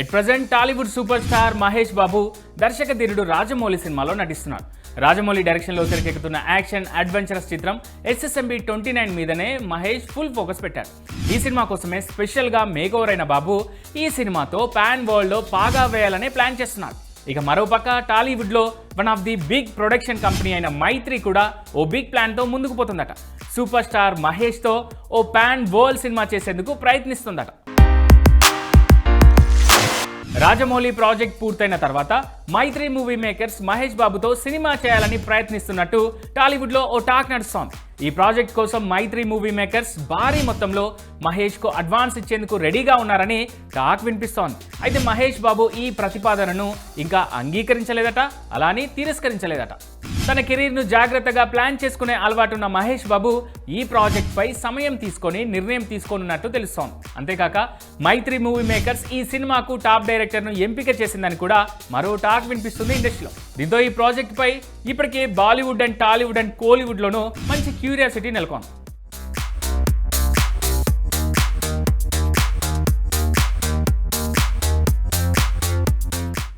At present Tollywood super star Mahesh Babu దర్శక ధీరుడు రాజమౌళి సినిమాలో నటిస్తున్నాడు. రాజమౌళి డైరెక్షన్లో తెరకెక్కుతున్న యాక్షన్ అడ్వెంచరస్ చిత్రం ఎస్ఎస్ఎంబి ట్వంటీ నైన్ మీదనే మహేష్ ఫుల్ ఫోకస్ పెట్టారు ఈ సినిమా కోసమే స్పెషల్గా మేకోవర్ అయిన బాబు ఈ సినిమాతో పాన్ వరల్డ్లో పాగా వేయాలనే ప్లాన్ చేస్తున్నారు ఇక మరోపక్క టాలీవుడ్లో one of the big production company అయిన మైత్రి కూడా ఓ బిగ్ ప్లాన్తో ముందుకు పోతుందట. సూపర్ స్టార్ మహేష్తో ఓ పాన్ వరల్డ్ సినిమా చేసేందుకు ప్రయత్నిస్తుందట. రాజమౌళి ప్రాజెక్ట్ పూర్తయిన తర్వాత మైత్రి మూవీ మేకర్స్ మహేష్ బాబుతో సినిమా చేయాలని ప్రయత్నిస్తున్నట్టు టాలీవుడ్లో ఓ టాక్ నడుస్తోంది. ఈ ప్రాజెక్ట్ కోసం మైత్రి మూవీ మేకర్స్ భారీ మొత్తంలో మహేష్కు అడ్వాన్స్ ఇచ్చేందుకు రెడీగా ఉన్నారని టాక్ వినిపిస్తోంది. అయితే మహేష్ బాబు ఈ ప్రతిపాదనను ఇంకా అంగీకరించలేదట అలానే తిరస్కరించలేదట. తన కెరీర్ను జాగ్రత్తగా ప్లాన్ చేసుకునే అలవాటున్న మహేష్ బాబు ఈ ప్రాజెక్ట్ పై సమయం తీసుకొని నిర్ణయం తీసుకోనున్నట్టు తెలుస్తోంది. అంతేకాక మైత్రి మూవీ మేకర్స్ ఈ సినిమాకు టాప్ డైరెక్టర్ను ఎంపిక చేసిందని కూడా మరో టాక్ వినిపిస్తుంది ఇండస్ట్రీలో. దీంతో ఈ ప్రాజెక్ట్ పై ఇప్పటికే బాలీవుడ్ అండ్ టాలీవుడ్ అండ్ కోలీవుడ్లోనూ మంచి క్యూరియాసిటీ నెలకొంది.